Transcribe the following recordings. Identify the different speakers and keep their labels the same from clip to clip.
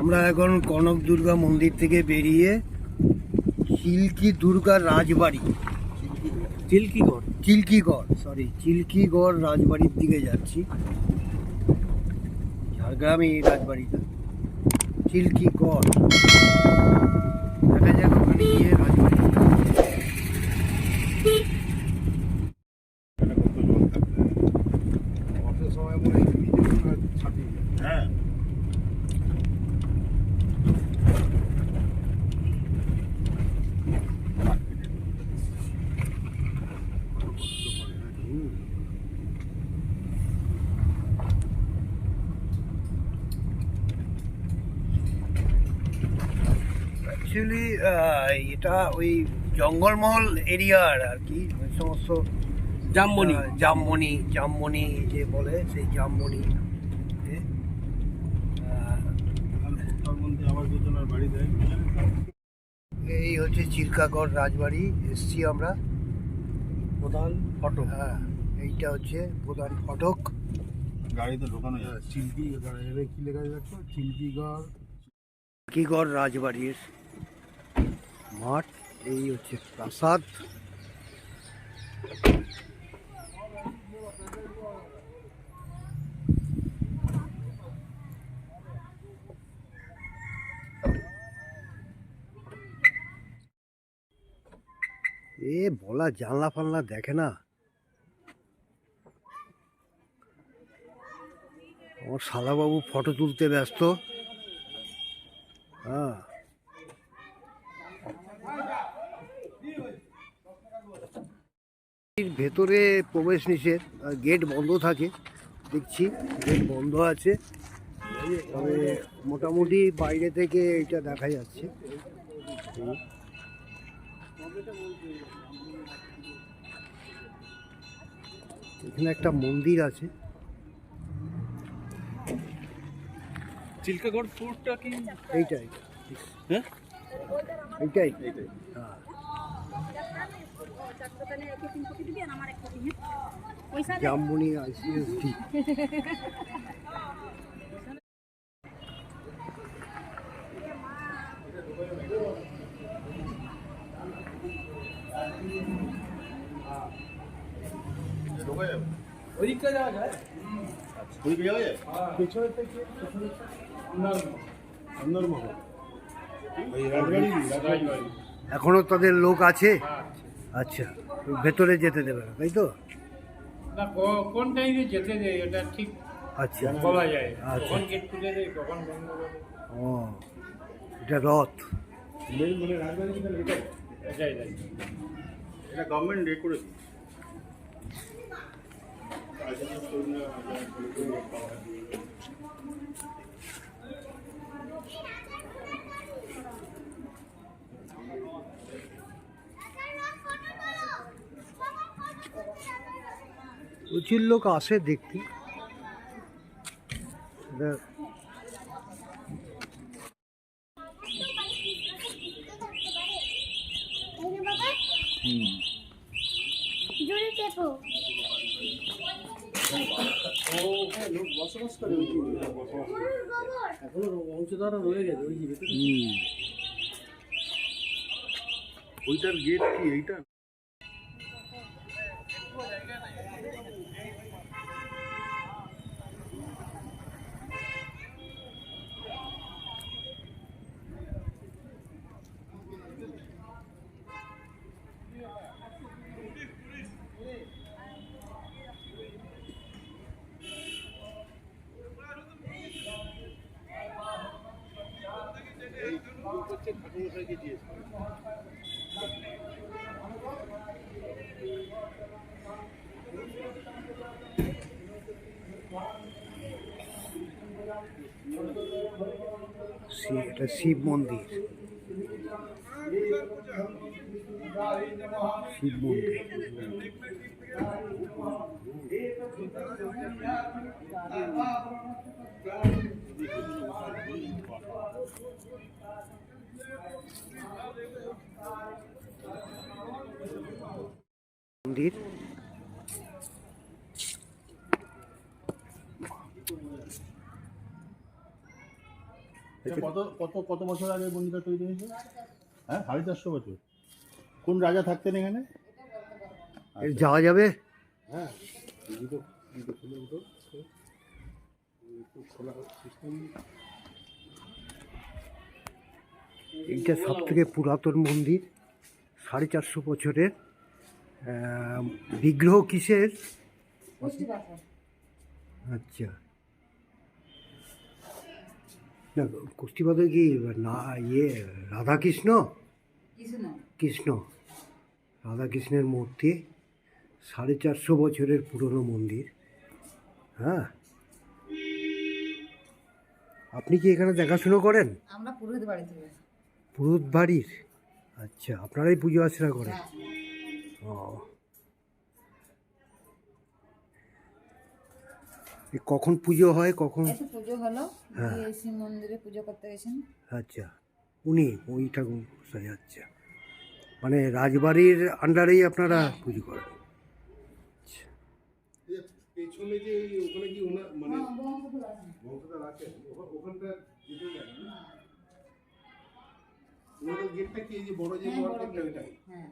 Speaker 1: আমরা এখন কনক দুর্গা মন্দির থেকে বেরিয়ে চিল্কি দুর্গা রাজবাড়ি।
Speaker 2: চিল্কিগড়?
Speaker 1: চিল্কিগড় সরি চিল্কিগড় রাজবাড়ির দিকে যাচ্ছি। ঝাড়গ্রামে এই রাজবাড়িটা। চিল্কিগড়। দেখা যাক ওখানে গিয়ে রাজবাড়ি
Speaker 3: হ্যাঁ
Speaker 1: অ্যাকচুয়ালি এটা ওই জঙ্গলমহল এরিয়ার আর কি ওই সমস্ত
Speaker 2: জামমনি
Speaker 1: আহ, জামমনি জামমনি যে বলে সেই
Speaker 3: দেয়
Speaker 1: এই হচ্ছে চিল্কাগড় রাজবাড়ি এসছি আমরা।
Speaker 2: প্রধান ফটো
Speaker 1: হ্যাঁ এইটা হচ্ছে প্রধান ফটক।
Speaker 3: গাড়িতে ঢোকানো যায় চিল্কি কি লেখা যাচ্ছে? চিল্কিগড়
Speaker 1: কিগড় রাজবাড়ির মাঠ, এই হচ্ছে প্রাসাদ। এ, বলা জানলা ফানলা দেখে না। আমার শালাবাবু ফটো তুলতে ব্যস্ত। হ্যাঁ। ভেতরে প্রবেশ নিষেধ গেট বন্ধ থাকে। দেখছি গেট বন্ধ আছে। তবে মোটামুটি বাইরে থেকে এটা দেখা যাচ্ছে। এখানে একটা মন্দির আছে।
Speaker 2: চিল্কাগড় ফোর্টটা কি?
Speaker 1: এইটাই।
Speaker 2: হ্যাঁ?
Speaker 1: এইটাই। হ্যাঁ। জামবনি আইসিএসডি
Speaker 2: ওইদিকটা যাওয়া যায়?
Speaker 3: ওইদিকে যাওয়া যায়?
Speaker 2: পেছনে থেকে
Speaker 3: সুন্দরমহল। ওই রাজবাড়ি। রাজবাড়ি।
Speaker 1: এখনও তাদের লোক আছে? আচ্ছা ভেতরে যেতে দেবে না তাই তো?
Speaker 4: না কোন টাইমে যেতে দেয় এটা ঠিক
Speaker 1: আচ্ছা।
Speaker 4: বলা যায়।
Speaker 1: আচ্ছা।
Speaker 4: কখন গেট খুলে দেয় কখন বন্ধ করে
Speaker 1: ও এটা রথ।
Speaker 3: মেন মানে এটা গভর্নমেন্ট
Speaker 1: প্রচুর লোক আসে দেখতে। এটা-
Speaker 5: জোরে চেপো
Speaker 2: বসবাস করে ওই এখনও বংশধারা রয়ে গেছে ওই যে ভেতরে
Speaker 1: হুম।
Speaker 3: ওইটার গেট কি এইটা
Speaker 1: শি- এটা শিব মন্দির। শিব মন্দির। মন্দির।
Speaker 3: কত কত কত বছর আগে মন্দিরটা তৈরি হয়েছে? হ্যাঁ সাড়ে চারশো বছর। কোন রাজা থাকতেন এখানে?
Speaker 1: এর যাওয়া যাবে?
Speaker 3: হ্যাঁ।
Speaker 1: এইটা সব থেকে পুরাতন মন্দির সাড়ে চারশো বছরের। বিগ্রহ কিসের? আচ্ছা। না কুষ্টিপাতে কি না ইয়ে রাধাকৃষ্ণ? কৃষ্ণ। রাধাকৃষ্ণের মূর্তি সাড়ে চারশো বছরের পুরনো মন্দির। হ্যাঁ? আপনি কি এখানে দেখাশুনো করেন?
Speaker 6: আমরা পুরোহিত বাড়ি থেকে
Speaker 1: পুরুত বাড়ির? আচ্ছা আপনারাই পুজো আর্চনা করেন? ও। কখন পুজো হয় কখন?
Speaker 6: পুজো হলো।
Speaker 1: হ্যাঁ।
Speaker 6: শিব মন্দিরে পুজো করতে গেছেন।
Speaker 1: আচ্ছা। উনি ওই ঠাকুর আচ্ছা মানে রাজবাড়ির আন্ডারেই আপনারা পুজো করেন।
Speaker 3: পেছনে যে ওখানে কি ওনার মানে বংশধর আছে। ওখা- ওখানটা যেতে ওনাদের গেটটা কি এই যে বড় যে বড় গেটটা
Speaker 6: হ্যাঁ।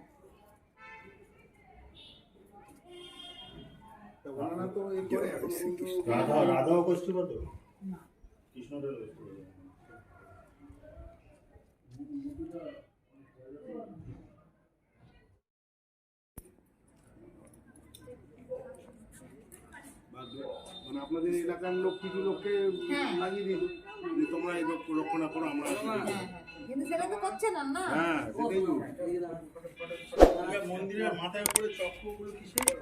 Speaker 3: মানে আপনাদের এলাকার লোক কিছু লোককে লাগিয়ে দিল যে তোমরা এই লোক রক্ষণা করো আমরা
Speaker 6: হ্যাঁ, হ্যাঁ। কিন্তু সেটা তো করছে না না।
Speaker 3: হ্যাঁ সেটাই মন্দিরের মাথায় উপরে চক্রগুলো
Speaker 6: করে।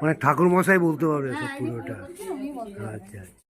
Speaker 1: মানে ঠাকুর মশাই বলতে পারবে
Speaker 6: হ্যাঁ
Speaker 1: পুরোটা
Speaker 6: পারবেন।
Speaker 1: আচ্ছা আচ্ছা।